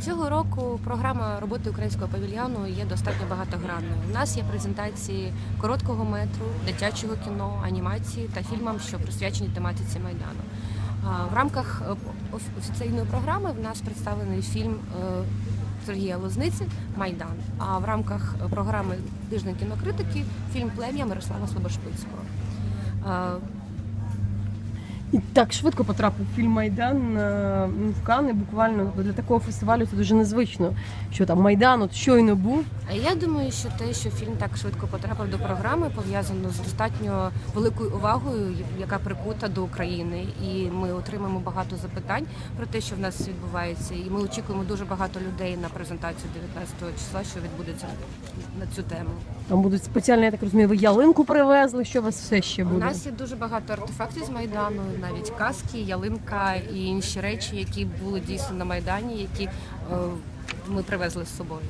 Цього року програма роботи українського павільйону є достатньо багатогранною. У нас є презентації короткого метру, дитячого кіно, анімації та фільмам, що присвячені тематиці майдану. В рамках е, офіційної програми в нас представлений фільм е, Сергія Лозниці Майдан. А в рамках програми Тиждень кінокритики фільм Плем'я Мирослава Слобошпицького. І так швидко потрапив фільм Майдан е, в Кани. Буквально для такого фестивалю це дуже незвично. Що там Майдан от щойно був. А я думаю, що те, що фільм так швидко потрапив до програми, пов'язано з достатньо великою увагою, яка прикута до України. І ми отримаємо багато запитань про те, що в нас відбувається. І ми очікуємо дуже багато людей на презентацію 19 числа, що відбудеться на цю тему. Там будуть спеціальні, я так розумію, ви ялинку привезли. Що у вас все ще У нас є дуже багато артефактів з майдану, навіть каски, ялинка і інші речі, які були дійсно на майдані, які е, ми привезли з собою.